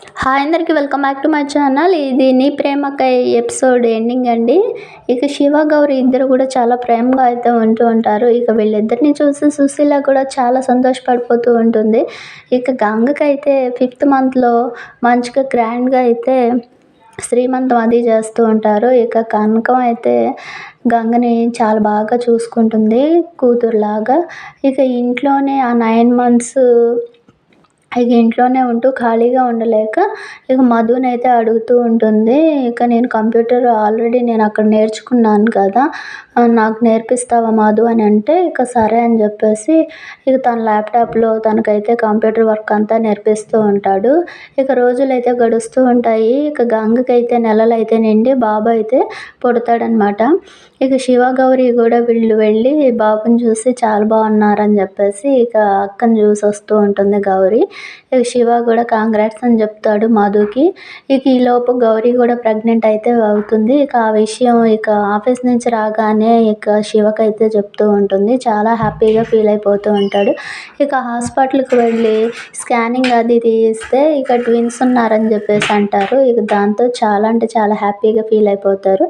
Hi అందరికీ welcome back to my channel. ఇది నీ ప్రేమక ఎపిసోడ్ ఎండింగ్ అండి. ఇక శివ గౌరి ఇద్దరు కూడా చాలా ప్రేమగా అయితే ఉంటూ ఉంటారు. ఇక వీళ్ళిద్దరిని చూసి సుశీల కూడా చాలా సంతోషపడిపోతూ ఉంటుంది. ఇక గంగకి అయితే ఫిఫ్త్ మంత్లో మంచిగా గ్రాండ్గా అయితే శ్రీమంతం అది చేస్తూ ఉంటారు. ఇక కనకం అయితే గంగని చాలా బాగా చూసుకుంటుంది కూతురులాగా. ఇక ఇంట్లోనే ఆ నైన్ మంత్స్ ఇక ఇంట్లోనే ఉంటూ ఖాళీగా ఉండలేక ఇక మధుని అయితే అడుగుతూ ఉంటుంది ఇక నేను కంప్యూటర్ ఆల్రెడీ నేను అక్కడ నేర్చుకున్నాను కదా నాకు నేర్పిస్తావా మధు? అని అంటే ఇక సరే అని చెప్పేసి ఇక తన ల్యాప్టాప్లో తనకైతే కంప్యూటర్ వర్క్ అంతా నేర్పిస్తూ ఉంటాడు. ఇక రోజులు అయితే గడుస్తూ ఉంటాయి. ఇక గంగకి అయితే నెలలు అయితే నిండి బాబు అయితే పుడతాడనమాట. ఇక శివ గౌరి కూడా వీళ్ళు వెళ్ళి బాబుని చూసి చాలా బాగున్నారని చెప్పేసి ఇక అక్కని చూసి వస్తూ ఉంటుంది గౌరీ. శివ కూడా కాంగ్రాట్స్ అని చెప్తాడు మధుకి. ఇక ఈలోపు గౌరీ కూడా ప్రెగ్నెంట్ అయితే అవుతుంది. ఇక ఆ విషయం ఇక ఆఫీస్ నుంచి రాగానే ఇక శివకి అయితే చెప్తూ ఉంటుంది. చాలా హ్యాపీగా ఫీల్ అయిపోతూ ఉంటాడు. ఇక హాస్పిటల్కి వెళ్ళి స్కానింగ్ అది తీస్తే ఇక ట్విన్స్ ఉన్నారని చెప్పేసి అంటారు. ఇక దాంతో చాలా అంటే చాలా హ్యాపీగా ఫీల్ అయిపోతారు.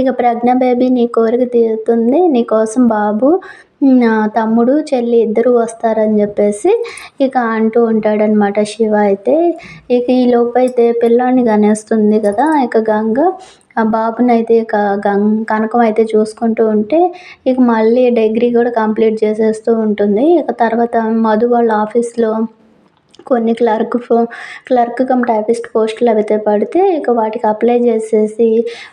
ఇక ప్రజ్ఞ బేబీ నీ కోరిక తీరుతుంది. నీకోసం బాబు తమ్ముడు చెల్లి ఇద్దరు వస్తారని చెప్పేసి ఇక అంటూ ఉంటాడనమాట శివ అయితే. ఇక ఈ లోపు అయితే పిల్లాన్ని కనేస్తుంది కదా ఇక గంగ. ఆ బాబుని అయితే ఇక గం కనకం అయితే చూసుకుంటూ ఉంటే ఇక మళ్ళీ డిగ్రీ కూడా కంప్లీట్ చేసేస్తూ ఉంటుంది. ఇక తర్వాత మధు వాళ్ళ ఆఫీస్లో కొన్ని క్లర్క్ ఫో క్లర్క్ కమ్ టైపిస్ట్ పోస్టులు అయితే పడితే ఇక వాటికి అప్లై చేసేసి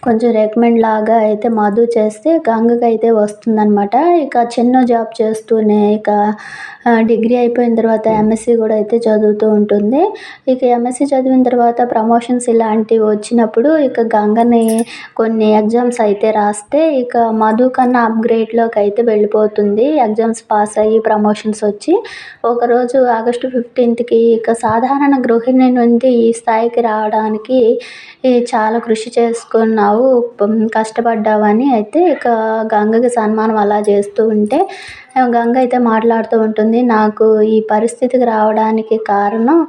కొంచెం రికమెండ్ లాగా అయితే మధు చేస్తే గంగకి అయితే వస్తుందన్నమాట. ఇక చిన్న జాబ్ చేస్తూనే ఇక డిగ్రీ అయిపోయిన తర్వాత ఎంఎస్సి కూడా అయితే చదువుతూ ఉంటుంది. ఇక ఎంఎస్సి చదివిన తర్వాత ప్రమోషన్స్ ఇలాంటివి వచ్చినప్పుడు ఇక గంగని కొన్ని ఎగ్జామ్స్ అయితే రాస్తే ఇక మధు కన్నా అప్గ్రేడ్లోకి అయితే వెళ్ళిపోతుంది. ఎగ్జామ్స్ పాస్ అయ్యి ప్రమోషన్స్ వచ్చి ఒకరోజు ఆగస్టు ఫిఫ్టీన్త్కి ఈ యొక్క సాధారణ గృహిణి నుండి ఈ స్థాయికి రావడానికి చాలా కృషి చేసుకున్నావు కష్టపడ్డావని అయితే ఇక గంగకి సన్మానం అలా చేస్తూ ఉంటే గంగ అయితే మాట్లాడుతూ ఉంటుంది. నాకు ఈ పరిస్థితికి రావడానికి కారణం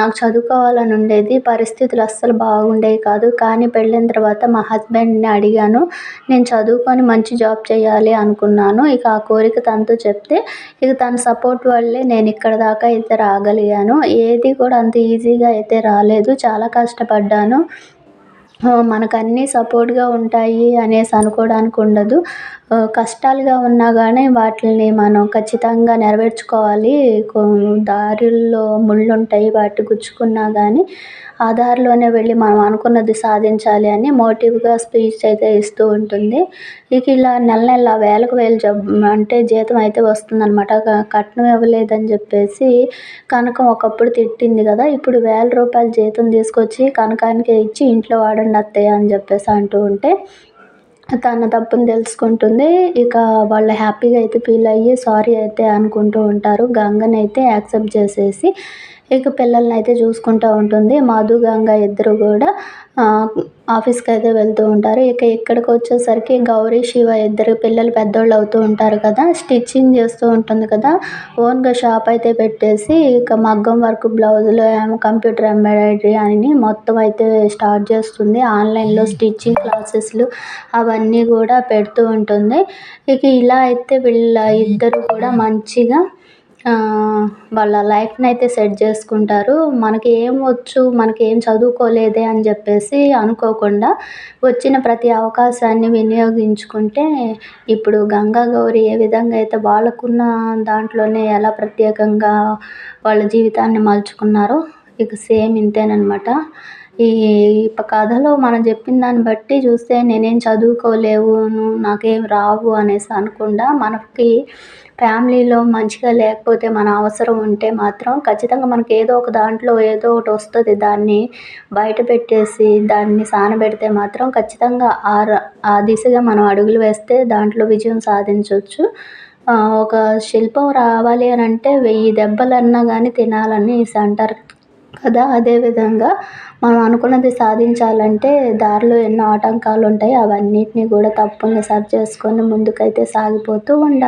నాకు చదువుకోవాలని ఉండేది. పరిస్థితులు అస్సలు బాగుండేవి కాదు. కానీ పెళ్ళైన తర్వాత మా హస్బెండ్ని అడిగాను. నేను చదువుకొని మంచి జాబ్ చేయాలి అనుకున్నాను. ఇక ఆ కోరిక తనతో చెప్తే ఇక తన సపోర్ట్ వల్లే నేను ఇక్కడ దాకా అయితే రాగలిగాను. ఏది కూడా అంత ఈజీగా అయితే రాలేదు. చాలా కష్టపడ్డాను. మనకు అన్నీ సపోర్ట్గా ఉంటాయి అనేసి అనుకోవడానికి ఉండదు. కష్టాలుగా ఉన్నా కానీ వాటిని మనం ఖచ్చితంగా నెరవేర్చుకోవాలి. దారుల్లో ముళ్ళు ఉంటాయి వాటి గుచ్చుకున్నా కానీ ఆ దారిలోనే వెళ్ళి మనం అనుకున్నది సాధించాలి అని మోటివ్గా స్పీచ్ అయితే ఇస్తూ ఉంటుంది. ఇక ఇలా నెల నెల వేలకు వేలు జబ్ అంటే జీతం అయితే వస్తుందన్నమాట. కట్నం ఇవ్వలేదని చెప్పేసి కనకం ఒకప్పుడు తిట్టింది కదా ఇప్పుడు వేల రూపాయలు జీతం తీసుకొచ్చి కనకానికి ఇచ్చి ఇంట్లో చూడండి అత్తయ్య అని చెప్పేసి అంటూ ఉంటే తన తప్పుని తెలుసుకుంటుంది. ఇక వాళ్ళు హ్యాపీగా అయితే ఫీల్ అయ్యి సారీ అయితే అనుకుంటూ ఉంటారు. గంగని అయితే యాక్సెప్ట్ చేసేసి ఇక పిల్లల్ని అయితే చూసుకుంటూ ఉంటుంది. మధు గంగ ఇద్దరు కూడా ఆఫీస్కి అయితే వెళ్తూ ఉంటారు. ఇక ఇక్కడికి వచ్చేసరికి గౌరీ శివ ఇద్దరు పిల్లలు పెద్దోళ్ళు అవుతూ ఉంటారు కదా. స్టిచ్చింగ్ చేస్తూ ఉంటుంది కదా. ఓన్గా షాప్ అయితే పెట్టేసి ఇక మగ్గం వర్క్ బ్లౌజులు ఏమో కంప్యూటర్ ఎంబ్రాయిడరీ అని మొత్తం అయితే స్టార్ట్ చేస్తుంది. ఆన్లైన్లో స్టిచ్చింగ్ క్లాసెస్లు అవన్నీ కూడా పెడుతూ ఉంటుంది. ఇక ఇలా అయితే వీళ్ళ ఇద్దరు కూడా మంచిగా వాళ్ళ లైఫ్ని అయితే సెట్ చేసుకుంటారు. మనకి ఏం వచ్చు మనకి ఏం చదువుకోలేదే అని చెప్పేసి అనుకోకుండా వచ్చిన ప్రతి అవకాశాన్ని వినియోగించుకుంటే ఇప్పుడు గంగా గౌరి ఏ విధంగా అయితే వాళ్ళకున్న దాంట్లోనే ఎలా ప్రత్యేకంగా వాళ్ళ జీవితాన్ని మలుచుకున్నారో ఇక సేమ్ ఇంతేనమాట ఈ కథలో మనం చెప్పిన దాన్ని బట్టి చూస్తే నేనేం చదువుకోలేవు నాకేం రావు అనేసి అనకుండా మనకి ఫ్యామిలీలో మంచిగా లేకపోతే మన అవసరం ఉంటే మాత్రం ఖచ్చితంగా మనకి ఏదో ఒక దాంట్లో ఏదో ఒకటి వస్తుంది దాన్ని బయట పెట్టేసి దాన్ని సానబెడితే మాత్రం ఖచ్చితంగా ఆ ఆ దిశగా మనం అడుగులు వేస్తే దాంట్లో విజయం సాధించవచ్చు ఒక శిల్పం రావాలి అని అంటే వెయ్యి దెబ్బలన్నా కానీ తినాలని అంటారు కదా అదేవిధంగా మనం అనుకున్నది సాధించాలంటే దారిలో ఎన్నో ఆటంకాలు ఉంటాయి అవన్నిటిని కూడా తప్పుల్ని సరి చేసుకొని ముందుకైతే సాగిపోతూ ఉండాలి.